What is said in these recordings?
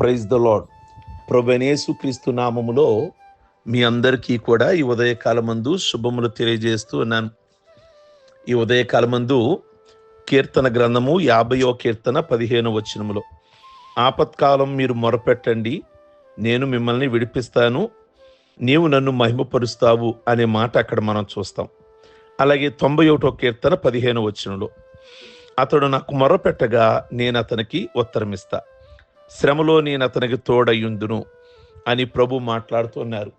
Praise the lord ప్రభనేసు క్రీస్తు నామములో మీ అందరికీ కూడా ఈ ఉదయకాలమందు శుభములు తెలియజేస్తూ ఉన్నాను. ఈ ఉదయకాలమందు కీర్తన గ్రంథము యాభయో కీర్తన పదిహేను వచనములో ఆపత్కాలం మీరు మొరపెట్టండి నేను మిమ్మల్ని విడిపిస్తాను నీవు నన్ను మహిమపరుస్తావు అనే మాట అక్కడ మనం చూస్తాం. అలాగే తొంభై ఒకటో కీర్తన పదిహేను వచనంలో అతడు నాకు మొరపెట్టగా నేను అతనికి ఉత్తరమిస్తా. శ్రమలో నేను అతనికి తోడయ్యుందును అని ప్రభు మాట్లాడుతున్నారు.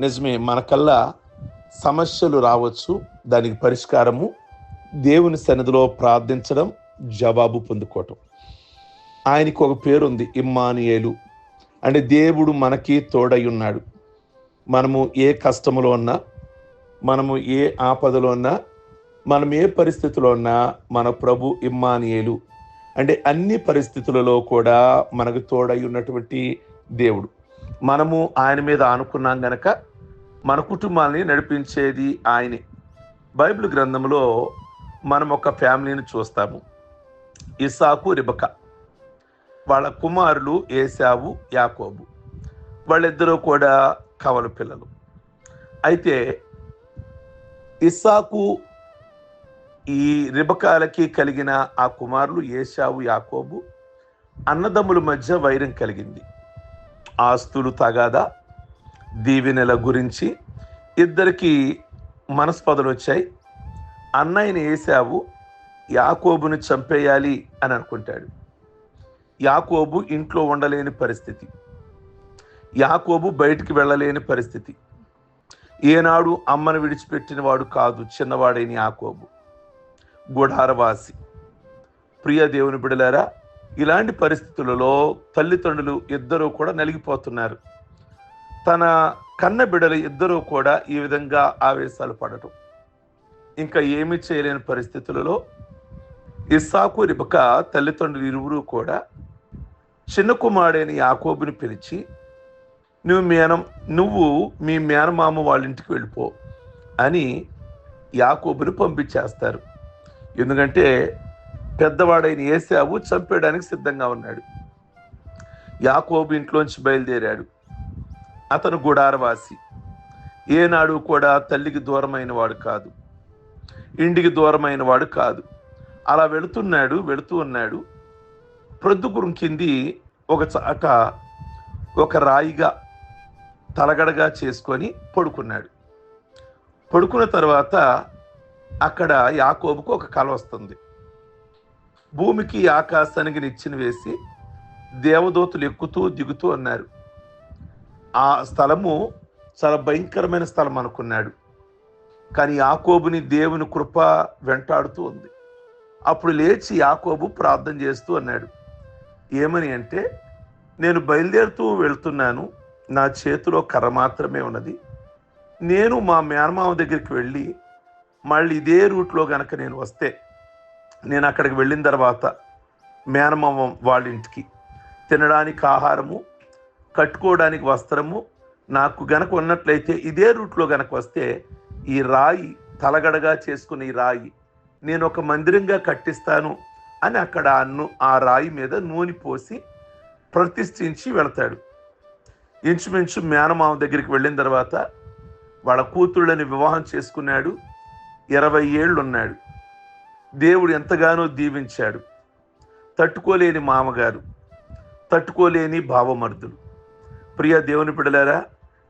నిజమే మనకల్లా సమస్యలు రావచ్చు దానికి పరిష్కారము దేవుని సన్నిధిలో ప్రార్థించడం జవాబు పొందుకోవటం. ఆయనకు ఒక పేరుంది ఇమ్మానియేలు. అంటే దేవుడు మనకి తోడై ఉన్నాడు మనము ఏ కష్టములో ఉన్నా మనము ఏ ఆపదలో ఉన్నా మనం ఏ పరిస్థితిలో ఉన్నా మన ప్రభు ఇమ్మానియేలు. అంటే అన్ని పరిస్థితులలో కూడా మనకు తోడై ఉన్నటువంటి దేవుడు. మనము ఆయన మీద ఆనుకున్నాం గనక మన కుటుంబాన్ని నడిపించేది ఆయనే. బైబిల్ గ్రంథంలో మనం ఒక ఫ్యామిలీని చూస్తాము. ఇసాకు రిబక. వాళ్ళ కుమారులు ఏసావు యాకోబు. వాళ్ళిద్దరూ కూడా కవల పిల్లలు. అయితే ఇస్సాకు ఈ రిబకాలకి కలిగిన ఆ కుమారులు ఏషావు యాకోబు అన్నదమ్ముల మధ్య వైరం కలిగింది. ఆస్తులు తగాదా దీవెనల గురించి ఇద్దరికి మనస్పదలు వచ్చాయి. అన్నయ్యని ఏసావు యాకోబుని చంపేయాలి అని అనుకుంటాడు. యాకోబు ఇంట్లో ఉండలేని పరిస్థితి. యాకోబు బయటికి వెళ్ళలేని పరిస్థితి. ఏనాడు అమ్మను విడిచిపెట్టిన వాడు కాదు చిన్నవాడైన యాకోబు. గుడారవాసి. ప్రియ దేవుని బిడలారా ఇలాంటి పరిస్థితులలో తల్లిదండ్రులు ఇద్దరూ కూడా నలిగిపోతున్నారు. తన కన్న బిడలు ఇద్దరూ కూడా ఈ విధంగా ఆవేశాలు పడటం ఇంకా ఏమి చేయలేని పరిస్థితులలో ఇస్సాకు రిబక తల్లిదండ్రులు ఇరువురు కూడా చిన్న కుమారుడైన యాకోబుని పిలిచి నువ్వు మేనం నువ్వు మీ మేనమామ వాళ్ళ ఇంటికి వెళ్ళిపో అని యాకోబుని పంపించేస్తారు. ఎందుకంటే పెద్దవాడైన ఏసావు చంపేయడానికి సిద్ధంగా ఉన్నాడు. యాకోబు ఇంట్లోంచి బయలుదేరాడు. అతను గుడారవాసి. ఏనాడు కూడా తల్లికి దూరమైన వాడు కాదు. ఇంటికి దూరమైన వాడు కాదు. అలా వెళుతున్నాడు వెళుతూ ఉన్నాడు. ప్రొద్దుగురం కింది ఒక చాక ఒక రాయిగా తలగడగా చేసుకొని పడుకున్నాడు. పడుకున్న తర్వాత అక్కడ యాకోబుకు ఒక కళ వస్తుంది. భూమికి ఆకాశానికి నిచ్చిన వేసి దేవదూతలు ఎక్కుతూ దిగుతూ అన్నారు. ఆ స్థలము చాలా భయంకరమైన స్థలం అనుకున్నాడు. కానీ యాకోబుని దేవుని కృప వెంటాడుతూ ఉంది. అప్పుడు లేచి యాకోబు ప్రార్థన చేస్తూ అన్నాడు. ఏమని అంటే నేను బయలుదేరుతూ వెళ్తున్నాను. నా చేతిలో కర్ర మాత్రమే ఉన్నది. నేను మా మేనమామ దగ్గరికి వెళ్ళి మళ్ళీ ఇదే రూట్లో కనుక నేను వస్తే నేను అక్కడికి వెళ్ళిన తర్వాత మేనమామ వాళ్ళ ఇంటికి తినడానికి ఆహారము కట్టుకోవడానికి వస్త్రము నాకు గనక ఉన్నట్లయితే ఇదే రూట్లో గనక వస్తే ఈ రాయి తలగడగా చేసుకుని ఈ రాయి నేను ఒక మందిరంగా కట్టిస్తాను అని అక్కడ అన్ను ఆ రాయి మీద నూనె పోసి ప్రతిష్ఠించి వెళతాడు. ఇంచుమించు మేనమామ దగ్గరికి వెళ్ళిన తర్వాత వాళ్ళ కూతుళ్ళని వివాహం చేసుకున్నాడు. ఇరవై ఏళ్ళు ఉన్నాడు దేవుడు ఎంతగానో దీవించాడు. తట్టుకోలేని మామగారు తట్టుకోలేని భావమర్దులు. ప్రియ దేవుని పిడలారా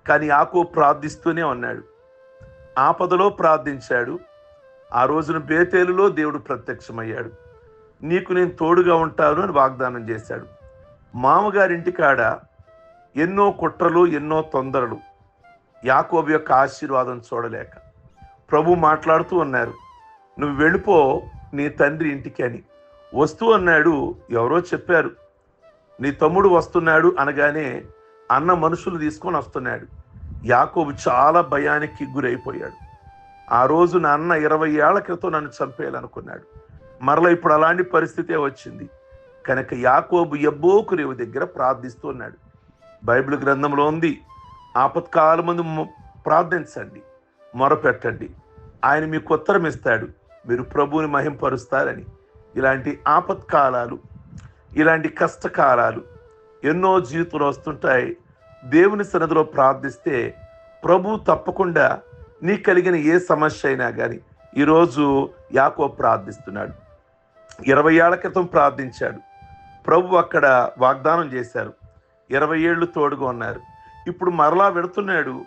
కానీ ఆకు ప్రార్థిస్తూనే ఉన్నాడు. ఆపదలో ప్రార్థించాడు. ఆ రోజున బేతేలులో దేవుడు ప్రత్యక్షమయ్యాడు. నీకు నేను తోడుగా ఉంటాను అని వాగ్దానం చేశాడు. మామగారింటి కాడ ఎన్నో కుట్రలు ఎన్నో తొందరలు యాకోబు యొక్క ఆశీర్వాదం చూడలేక ప్రభు మాట్లాడుతూ ఉన్నారు నువ్వు వెళ్ళిపో నీ తండ్రి ఇంటికి అని. వస్తూ అన్నాడు ఎవరో చెప్పారు. నీ తమ్ముడు వస్తున్నాడు అనగానే అన్న మనుషులు తీసుకొని వస్తున్నాడు. యాకోబు చాలా భయానికి గురైపోయాడు. ఆ రోజు నా అన్న ఇరవై ఏళ్ళ క్రితం నన్ను చంపేయాలనుకున్నాడు. మరలా ఇప్పుడు అలాంటి పరిస్థితే వచ్చింది. కనుక యాకోబు ఎబ్బోకు రేవు దగ్గర ప్రార్థిస్తూ ఉన్నాడు బైబిల్ గ్రంథంలో ఉంది ఆపత్కాల ముందు ప్రార్థించండి మొరపెట్టండి. ఆయన మీకు ఉత్తరం ఇస్తాడు. మీరు ప్రభువుని మహింపరుస్తారని. ఇలాంటి ఆపత్కాలాలు ఇలాంటి కష్టకాలాలు ఎన్నో జీవితాలు వస్తుంటాయి. దేవుని సన్నిధిలో ప్రార్థిస్తే ప్రభు తప్పకుండా నీ కలిగిన ఏ సమస్య అయినా కానీ ఈరోజు యాకో ప్రార్థిస్తున్నాడు. ఇరవై ఏళ్ళ క్రితం ప్రార్థించాడు. ప్రభు అక్కడ వాగ్దానం చేశారు. ఇరవై ఏళ్ళు తోడుగా ఉన్నారు. ఇప్పుడు మరలా వెడుతున్నాడు.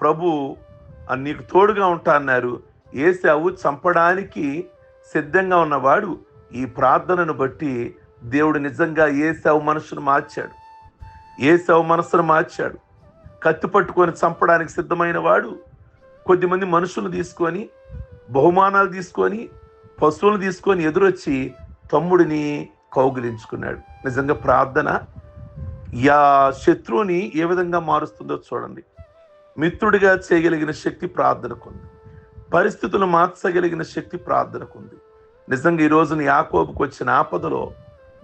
ప్రభు నీకు తోడుగా ఉంటా అన్నారు. ఏసావు చంపడానికి సిద్ధంగా ఉన్నవాడు ఈ ప్రార్థనను బట్టి దేవుడు నిజంగా ఏసావు మనసును మార్చాడు. ఏసావు మనసును మార్చాడు. కత్తి పట్టుకొని చంపడానికి సిద్ధమైన వాడు కొద్దిమంది మనుషులు తీసుకొని బహుమానాలు తీసుకొని పశువులు తీసుకొని ఎదురొచ్చి తమ్ముడిని కౌగిలించుకున్నాడు. నిజంగా ప్రార్థన యా శత్రువుని ఏ విధంగా మారుస్తుందో చూడండి. మిత్రుడిగా చేయగలిగిన శక్తి ప్రార్థనకుంది పరిస్థితులు మార్చగలిగిన శక్తి ప్రార్థనకు ఉంది నిజంగా ఈ రోజున యాకోబుకు వచ్చిన ఆపదలో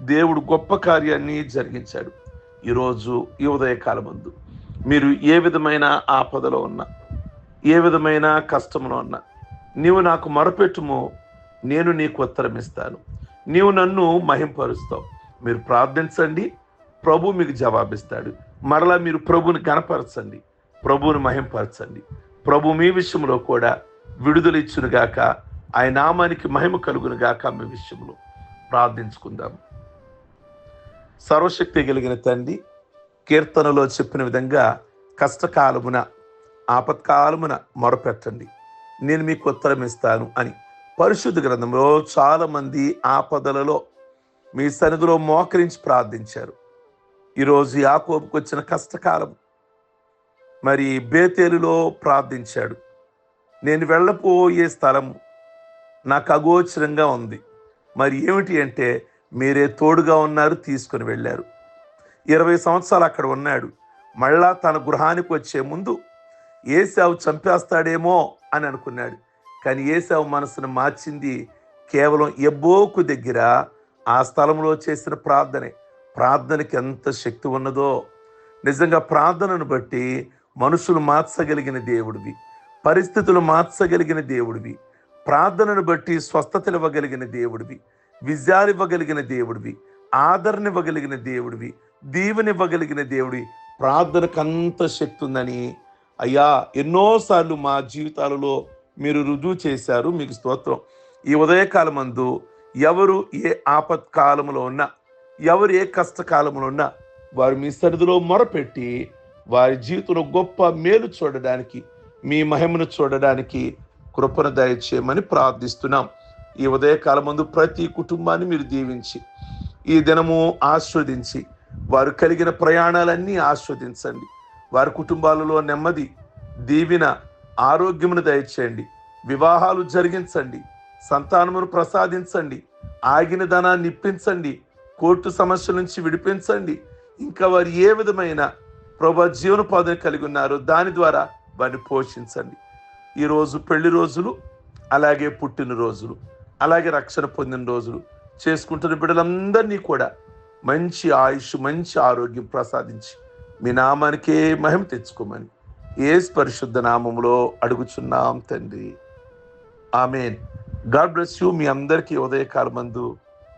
దేవుడు గొప్ప కార్యాన్ని జరిగించాడు. ఈరోజు ఈ ఉదయకాలమందు మీరు ఏ విధమైన ఆపదలో ఉన్నా ఏ విధమైన కష్టంలో ఉన్నా నీవు నాకు మొరపెట్టుము నేను నీకు ఉత్తరమిస్తాను నీవు నన్ను మహింపరుస్తావు. మీరు ప్రార్థించండి ప్రభు మీకు జవాబిస్తాడు. మరలా మీరు ప్రభుని కనపరచండి ప్రభువుని మహింపరచండి. ప్రభు మీ విషయంలో కూడా విడుదల ఇచ్చునుగాక ఆయన నామానికి మహిమ కలుగునుగాక మీ విషయంలో ప్రార్థించుకుందాం. సర్వశక్తి కలిగిన తండ్రి కీర్తనలో చెప్పిన విధంగా కష్టకాలమున ఆపత్కాలమున మొరపెట్టండి. నేను మీకు ఉత్తరం ఇస్తాను అని పరిశుద్ధ గ్రంథంలో చాలామంది ఆపదలలో మీ సన్నిధిలో మోకరించి ప్రార్థించారు. ఈరోజు యాకోబుకు వచ్చిన కష్టకాలం మరి బేతేలులో ప్రార్థించాడు. నేను వెళ్ళపోయే స్థలం నాకు అగోచరంగా ఉంది. మరి ఏమిటి అంటే మీరే తోడుగా ఉన్నారు తీసుకుని వెళ్ళారు. ఇరవై సంవత్సరాలు అక్కడ ఉన్నాడు. మళ్ళా తన గృహానికి వచ్చే ముందు ఏసావు చంపేస్తాడేమో అని అనుకున్నాడు. కానీ ఏసావు మనసును మార్చింది కేవలం ఎబ్బోకు దగ్గర ఆ స్థలంలో చేసిన ప్రార్థనే. ప్రార్థనకి ఎంత శక్తి ఉన్నదో. నిజంగా ప్రార్థనను బట్టి మనుషులు మార్చగలిగిన దేవుడివి. పరిస్థితులు మార్చగలిగిన దేవుడివి. ప్రార్థనను బట్టి స్వస్థత ఇవ్వగలిగిన దేవుడివి. విజయాలివ్వగలిగిన దేవుడివి. ఆదరణ ఇవ్వగలిగిన దేవుడివి. దీవెనివ్వగలిగిన దేవుడి ప్రార్థనకు అంత శక్తి ఉందని అయ్యా ఎన్నోసార్లు మా జీవితాలలో మీరు రుజువు చేశారు. మీకు స్తోత్రం. ఈ ఉదయకాలమందు ఎవరు ఏ ఆపత్కాలంలో ఉన్నా ఎవరు ఏ కష్టకాలంలో ఉన్నా వారు మీ సరిధిలో మొరపెట్టి వారి జీవితంలో గొప్ప మేలు చూడడానికి మీ మహిమను చూడడానికి కృపను దయచేయమని ప్రార్థిస్తున్నాం. ఈ ఉదయకాలం ముందు ప్రతి కుటుంబాన్ని మీరు దీవించి ఈ దినము ఆస్వాదించి వారు కలిగిన ప్రయాణాలన్నీ ఆస్వాదించండి. వారి కుటుంబాలలో నెమ్మది దీవిన ఆరోగ్యమును దయచేయండి. వివాహాలు జరిగించండి. సంతానమును ప్రసాదించండి. ఆగిన ధనాన్ని ఇప్పించండి కోర్టు సమస్యల నుంచి విడిపించండి. ఇంకా వారు ఏ విధమైన ప్రభా జీవనోపాధిని కలిగి ఉన్నారో దాని ద్వారా వారిని పోషించండి. ఈరోజు పెళ్ళి రోజులు అలాగే పుట్టిన రోజులు అలాగే రక్షణ పొందిన రోజులు. చేసుకుంటున్న బిడ్డలందరినీ కూడా మంచి ఆయుష్ మంచి ఆరోగ్యం ప్రసాదించి మీ నామానికే మహిమ తెచ్చుకోమని ఏ పరిశుద్ధ నామంలో అడుగుచున్నాం తండ్రి. ఆమెన్. గాడ్ బ్లెస్ యూ మీ అందరికీ ఉదయకాలమందు. మందు